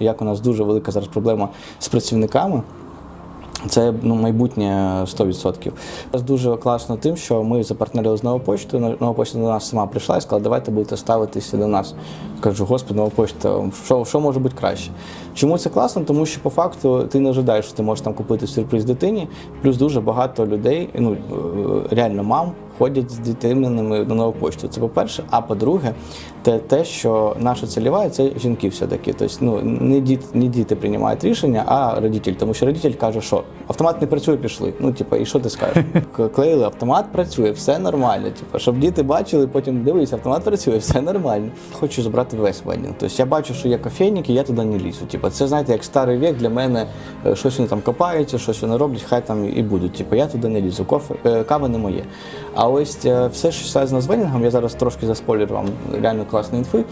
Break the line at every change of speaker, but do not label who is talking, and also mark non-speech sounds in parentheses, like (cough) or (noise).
Як у нас дуже велика зараз проблема з працівниками. Це ну, майбутнє 100%. Зараз дуже класно тим, що ми запартнерили з новою поштою. Нова почта до нас сама прийшла і сказала, давайте будете ставитися до нас. Кажу, господи, нова почта, що, що може бути краще? Чому це класно? Тому що по факту ти не ожидаєш, що ти можеш там купити сюрприз дитині. Плюс дуже багато людей, ну е, реально мам, ходять з дитинами на нову почту. Це по-перше. А по-друге, те, те, що наша цільова це жінки все-таки. Тобто, ну, не, діт, не діти приймають рішення, а родитель. Тому що родитель каже, що автомат не працює, пішли. Ну, типу, і що ти скажеш? (laughs) Клеїли, автомат працює, все нормально. Типу, щоб діти бачили, потім дивилися, автомат працює, (laughs) все нормально. Хочу забрати весь вендінг. Тобто я бачу, що є кофейники, я туди не лізу. Типу, це знаєте, як старий вік для мене щось вони там копаються, щось вони роблять, хай там і будуть. Типу, я туди не лізу. Кофе, е, кава не моє. А ось е, все, що з вендінгом, я зараз трошки заспойлерю вам реально класні інфи.